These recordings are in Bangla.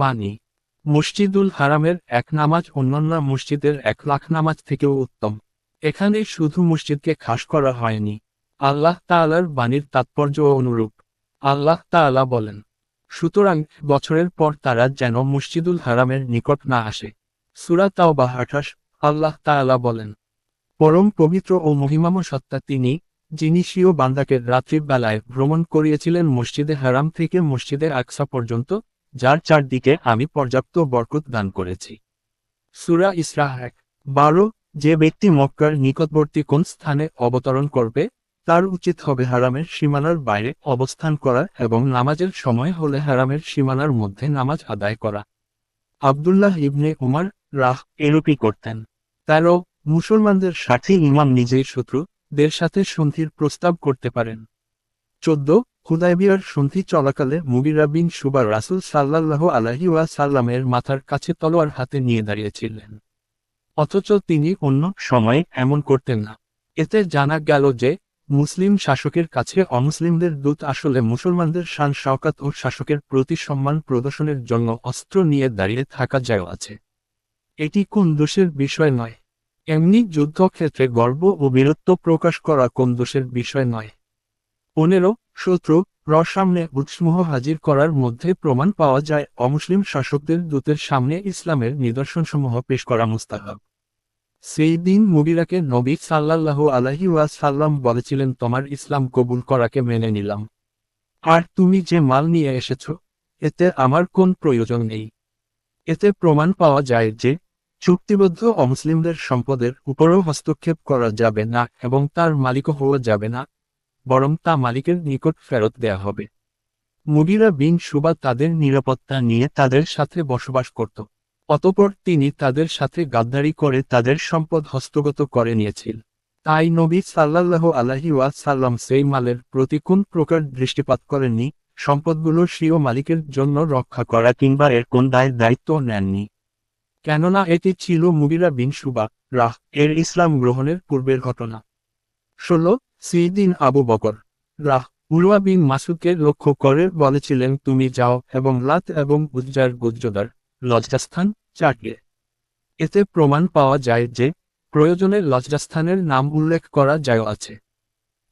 বাণী। মসজিদুল হারামের এক নামাজ অন্যান্য মসজিদের এক লাখ নামাজ থেকেও উত্তম। এখানে শুধু মসজিদকে খাস করা হয়নি। আল্লাহ তাআলার বাণীর তাৎপর্য অনুরূপ। আল্লাহ তাআলা বলেন, সুতরাং বছরের পর তারা যেন মসজিদুল হারামের নিকট না আসে। সুরা তাও বা আঠাশ, আল্লাহ তাআলা বলেন, পরম পবিত্র ও মহিমাম সত্তা তিনি, যিনি স্বীয় বান্দাকে রাত্রির বেলায় ভ্রমণ করিয়েছিলেন মসজিদে হারাম থেকে মসজিদে আকসা পর্যন্ত যার চারদিকে আমি পর্যাপ্ত বরকত দান করেছি। সুরা ইসরা এক, বারো, যে ব্যক্তি মক্কার নিকটবর্তী কোন স্থানে অবতরণ করবে, তার উচিত হবে হারামের সীমানার বাইরে অবস্থান করা এবং নামাজের সময় হলে হারামের সীমানার মধ্যে নামাজ আদায় করা। আবদুল্লাহ ইবনে উমার রাহ এরূপই করতেন। তেরো, মুসলমানদের সাথে ইমাম নিজেই শত্রু, দের সাথে সন্ধির প্রস্তাব করতে পারেন। চোদ্দ হুদাইবিয়ার সন্ধি চলাকালে মুগিরা বিন সুবার রাসুল সাল্লাল্লাহু আলাহি ওয়া সাল্লামের মাথার কাছে তলোয়ার হাতে নিয়ে দাঁড়িয়েছিলেন। অথচ তিনি অন্য সময়ে এমন করতেন না। এতে জানা গেল যে, মুসলিম শাসকের কাছে অমুসলিমদের দূত আসলে মুসলমানদের শান শওকাত ও শাসকের প্রতি সম্মান প্রদর্শনের জন্য অস্ত্র নিয়ে দাঁড়িয়ে থাকা যায় আছে। এটি কোন দোষের বিষয় নয়। এমনি যুদ্ধক্ষেত্রে গর্ব ও বীরত্ব প্রকাশ করা কোন দোষের বিষয় নয়। পনেরো শত্রু র সামনে উৎসমূহ হাজির করার মধ্যে প্রমাণ পাওয়া যায়, অমুসলিম শাসকদের দূতের সামনে ইসলামের নিদর্শনসমূহ পেশ করা মুস্তাহাব। সেই দিন মুগিরাকে নবী সাল্লাল্লাহু আলাহি সাল্লাম বলেছিলেন, তোমার ইসলাম কবুল করাকে মেনে নিলাম। আর তুমি যে মাল নিয়ে এসেছ, এতে আমার কোন প্রয়োজন নেই। এতে প্রমাণ পাওয়া যায় যে, চুক্তিবদ্ধ অমুসলিমদের সম্পদের উপরও হস্তক্ষেপ করা যাবে না এবং তার মালিকও হওয়া যাবে না। বরং তা মালিকের নিকট ফেরত দেয়া হবে। মুগিরা বিন সুবা তাদের নিরাপত্তা নিয়ে তাদের সাথে বসবাস করত। অতপর তিনি তাদের সাথে গাদ্দারি করে তাদের সম্পদ হস্তগত করে নিয়েছিল। তাই নবী সাল্লাল্লাহ আলাহি সাল্লাম সেই মালের প্রতি কোন প্রকার দৃষ্টিপাত করেননি, সম্পদগুলো স্বীয় মালিকের জন্য রক্ষা করা কিংবা এর কোন দায়ের দায়িত্ব নেননি। কেননা এটি ছিল মুগিরা বিন সুবা রাহ, এর ইসলাম গ্রহণের পূর্বের ঘটনা। ষোলো সিদিন আবু বকর। রাহ, উরওয়া বিন মাসুদকে লক্ষ্য করে বলেছিলেন, তুমি যাও এবং লাত এবং উজ্জার গুজ্জদার লজ্জাস্থান চাটবে এতে প্রমাণ পাওয়া যায় যে, প্রয়োজনে লজ্জাস্থানের নাম উল্লেখ করা যায় আছে।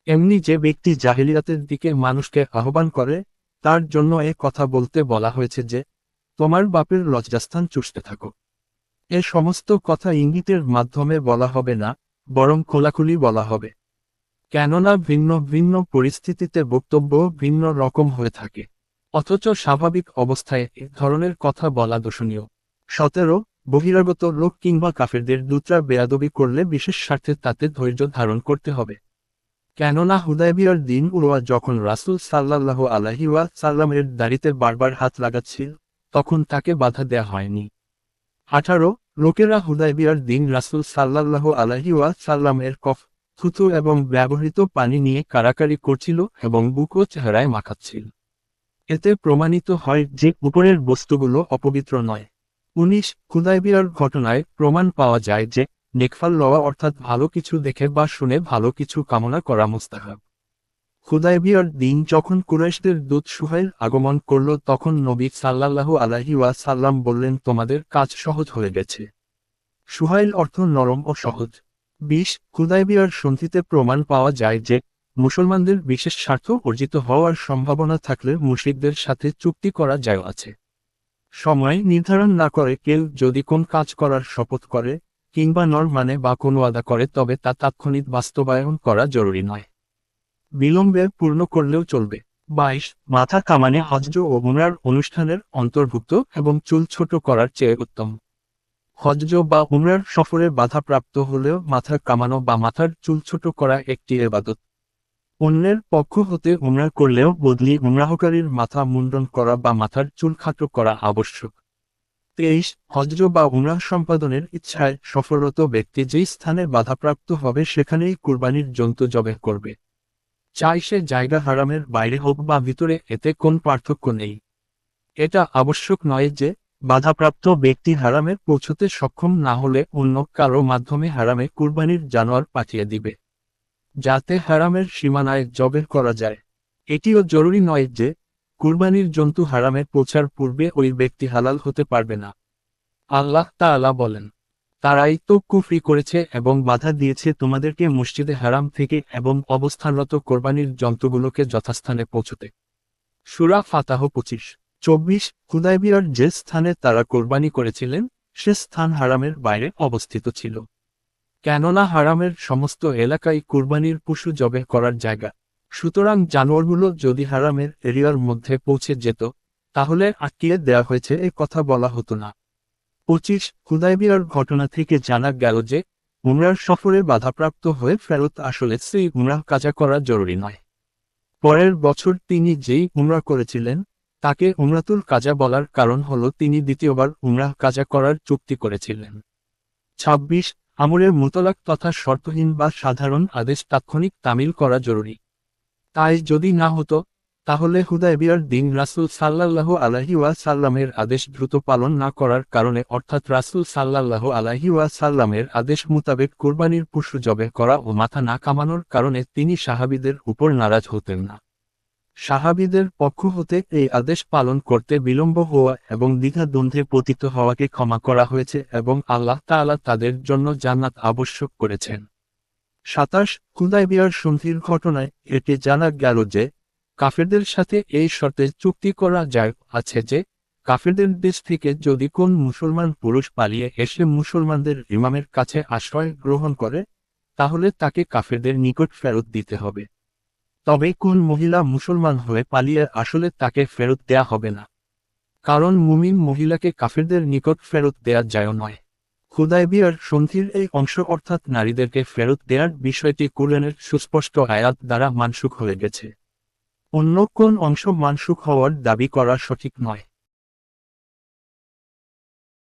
এমনি যে ব্যক্তি জাহিলিয়াতের দিকে মানুষকে আহ্বান করে, তার জন্য এ কথা বলতে বলা হয়েছে যে, তোমার বাপের লজ্জাস্থান চুষতে থাকো। এ সমস্ত কথা ইঙ্গিতের মাধ্যমে বলা হবে না, বরং খোলাখুলি বলা হবে। কেননা ভিন্ন ভিন্ন পরিস্থিতিতে বক্তব্য ভিন্ন রকম হয়ে থাকে। অথচ স্বাভাবিক অবস্থায় এ ধরনের কথা বলা দোষণীয়। সতেরো, বহিরাগত লোক কিংবা কাফেরদের দুত্রা বেয়াদবি করলে বিশেষ স্বার্থে তাতে ধৈর্য ধারণ করতে হবে। কেননা হুদায়বিয়ার দিন উড়োয়া যখন রাসুল সাল্লাহ আলহিওয়া সাল্লামের দাড়িতে বারবার হাত লাগাচ্ছিল, তখন তাকে বাধা দেয়া হয়নি। আঠারো, লোকেরা হুদায়বিয়ার দিন রাসুল সাল্লাহ আলহিওয়া সাল্লামের কফ থুতু এবং ব্যবহৃত পানি নিয়ে কারাকারি করছিল এবং বুকো চেহারায় মাখাচ্ছিল। এতে প্রমাণিত হয় যে উপরের বস্তুগুলো অপবিত্র নয়। উনিশ খুদাইবিয়ার ঘটনায় প্রমাণ পাওয়া যায় যে নেকফাল লওয়া অর্থাৎ ভালো কিছু দেখে বা শুনে ভালো কিছু কামনা করা মুস্তাহাব। খুদাইবিয়ার দিন যখন কুরাইশদের দূত সুহাইল আগমন করল তখন নবী সাল্লাল্লাহু আলাহি ওয়া সাল্লাম বললেন, তোমাদের কাজ সহজ হয়ে গেছে। সুহাইল অর্থ নরম ও সহজ। বিশ খুদাইবিয়ার সন্ধিতে প্রমাণ পাওয়া যায় যে, মুসলমানদের বিশেষ স্বার্থ অর্জিত হওয়ার সম্ভাবনা থাকলে মুশরিকদের সাথে চুক্তি করা যায় আছে। সময় নির্ধারণ না করে কেউ যদি কোন কাজ করার শপথ করে, কিংবা নর মানে বা কোনো আদা করে, তবে তা তাৎক্ষণিক বাস্তবায়ন করা জরুরি নয়। বিলম্বে পূর্ণ করলেও চলবে। বাইশ, মাথা কামানে হজ্জ ও উমরার অনুষ্ঠানের অন্তর্ভুক্ত এবং চুল ছোট করার চেয়ে উত্তম। হজ্জ বা উমরার সফরে বাধাপ্রাপ্ত হলেও মাথা কামানো বা মাথার চুল ছোট করা একটি এবাদত। অন্যের পক্ষ হতে উমরা করলেও বদলি উমরাহকারীর মাথা মুন্ডন করা বা মাথার চুল খাটো করা আবশ্যক। তেইশ, হজ্জ বা উমরাহ সম্পাদনের ইচ্ছায় সফররত ব্যক্তি যেই স্থানে বাধাপ্রাপ্ত হবে সেখানেই কুরবানির জন্তু জবে করবে। চাই সে জায়গা হারামের বাইরে হোক বা ভিতরে, এতে কোন পার্থক্য নেই। এটা আবশ্যক নয় যে বাধাপ্রাপ্ত ব্যক্তি হারামে পৌঁছতে সক্ষম না হলে অন্য কারও মাধ্যমে হারামে কুরবানির জানোয়ার পাঠিয়ে দিবে। যাতে হারামের সীমানায় জবের করা যায়। এটিও জরুরি নয় যে, কুরবানির জন্তু হারামে পৌঁছার পূর্বে ওই ব্যক্তি হালাল হতে পারবে না। আল্লাহ তাআলা বলেন, তারাই তো কুফরি করেছে এবং বাধা দিয়েছে তোমাদেরকে মসজিদে হারাম থেকে এবং অবস্থানরত কোরবানির জন্তুগুলোকে যথাস্থানে পৌঁছতে। সুরা ফাতাহ পঁচিশ। চব্বিশ হুদাইবিয়ার যে স্থানে তারা কোরবানি করেছিলেন, সে স্থান হারামের বাইরে অবস্থিত ছিল। কেননা হারামের সমস্ত এলাকায় কুরবানির পশু জবে করার জায়গা। সুতরাং জানোয়ারগুলো যদি হারামের এরিয়ার মধ্যে পৌঁছে যেত, তাহলে আটকিয়ে দেয়া হয়েছে এ কথা বলা হতো না। পঁচিশ হুদাইবিয়ার ঘটনা থেকে জানা গেল যে, উমরার সফরে বাধাপ্রাপ্ত হয়ে ফেরত আসলে সেই উমরাহ কাজা করা জরুরি নয়। পরের বছর তিনি যেই উমরা করেছিলেন তাকে উমরাতুল কাজা বলার কারণ হল তিনি দ্বিতীয়বার উমরাহ কাজা করার চুক্তি করেছিলেন। ছাব্বিশ আমরের মুতলাক তথা শর্তহীন বা সাধারণ আদেশ তাৎক্ষণিক তামিল করা জরুরি। তাই যদি না হতো, তাহলে হুদায়বিয়ার দিন রাসুল সাল্লাল্লাহু আলাহি ওয়া সাল্লামের আদেশ দ্রুত পালন না করার কারণে অর্থাৎ রাসুল সাল্লাল্লাহু আলাহি ওয়া সাল্লামের আদেশ মোতাবেক কোরবানির পশু জবে করা ও মাথা না কামানোর কারণে তিনি সাহাবিদের উপর নারাজ হতেন না। সাহাবিদের পক্ষ হতে এই আদেশ পালন করতে বিলম্ব হওয়া এবং দ্বিধা দ্বন্দ্বে পতিত হওয়াকে ক্ষমা করা হয়েছে এবং আল্লাহ তাআলা তাদের জন্য জান্নাত আবশ্যক করেছেন। সাতাশ কুদাইবিয়ার সন্ধির ঘটনায় এটি জানা গেল যে, কাফেরদের সাথে এই শর্তে চুক্তি করা যায়, আছে যে, কাফেরদের দেশ থেকে যদি কোন মুসলমান পুরুষ পালিয়ে এসে মুসলমানদের ইমামের কাছে আশ্রয় গ্রহণ করে, তাহলে তাকে কাফেরদের নিকট ফেরত দিতে হবে। তবে কোন মহিলা মুসলমান হয়ে পালিয়ে আসলে তাকে ফেরত দেয়া হবে না। কারণ মুমিন মহিলাকে কাফেরদের নিকট ফেরত দেয়া যায় নয়। খুদাইবিয়ার সন্ধির এই অংশ অর্থাৎ নারীদেরকে ফেরত দেওয়ার বিষয়টি কুরআনের সুস্পষ্ট আয়াত দ্বারা মানসুখ হয়ে গেছে। অন্য কোন অংশ মানসুখ হওয়ার দাবি করা সঠিক নয়।